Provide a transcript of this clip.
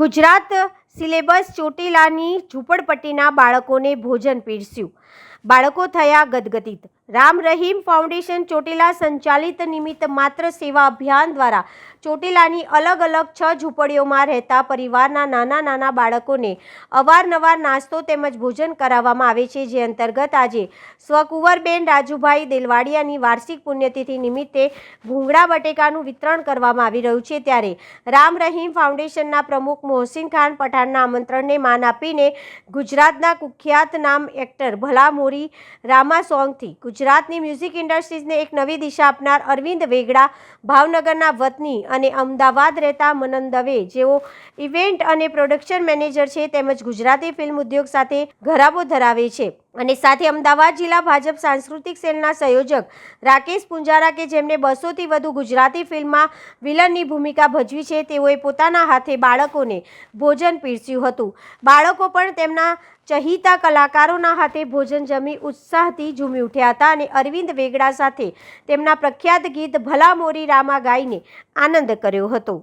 Gujarat syllabus ચોટીલાની ઝૂંપડપટ્ટીના બાળકોને ભોજન પીરસ્યું. બાળકો થયા ગદગદિત. રામ રહીમ ફાઉન્ડેશન ચોટીલા સંચાલિત નિમિત્ત માત્ર સેવા અભિયાન દ્વારા ચોટીલાની અલગ અલગ છ ઝૂંપડીઓમાં રહેતા પરિવારના નાના નાના બાળકોને અવારનવાર નાસ્તો તેમજ ભોજન કરાવવામાં આવે છે, જે અંતર્ગત આજે સ્વકુંવરબેન રાજુભાઈ દેલવાડિયાની વાર્ષિક પુણ્યતિથિ નિમિત્તે ભૂંગળા બટેકાનું વિતરણ કરવામાં આવી રહ્યું છે. ત્યારે રામ રહીમ ફાઉન્ડેશનના પ્રમુખ મોહસિન ખાન પઠાણના આમંત્રણને માન આપીને ગુજરાતના કુખ્યાત નામ એક્ટર ભલા મોરી રામા સોંગથી ગુજરાતની મ્યુઝિક ઇન્ડસ્ટ્રીઝને એક નવી દિશા આપનાર અરવિંદ વેગડા, ભાવનગરના વતની અને અમદાવાદ રહેતા મનન દવે, જેઓ ઇવેન્ટ અને પ્રોડક્શન મેનેજર છે, તેમજ ગુજરાતી ફિલ્મ ઉદ્યોગ સાથે ઘરાબો ધરાવે છે. અને સાથે અમદાવાદ જિલ્લા ભાજપ સાંસ્કૃતિક સેલના સંયોજક રાકેશ પુંજારા કે જેમણે બસોથી વધુ ગુજરાતી ફિલ્મમાં વિલનની ભૂમિકા ભજવી છે, તેઓએ પોતાના હાથે બાળકોને ભોજન પીરસ્યું હતું. બાળકો પણ તેમના ચહિતા કલાકારોના હાથે ભોજન જમી ઉત્સાહથી ઝૂમી ઉઠ્યા હતા અને અરવિંદ વેગડા સાથે તેમના પ્રખ્યાત ગીત ભલા મોરી રામા ગાઈને આનંદ કર્યો હતો.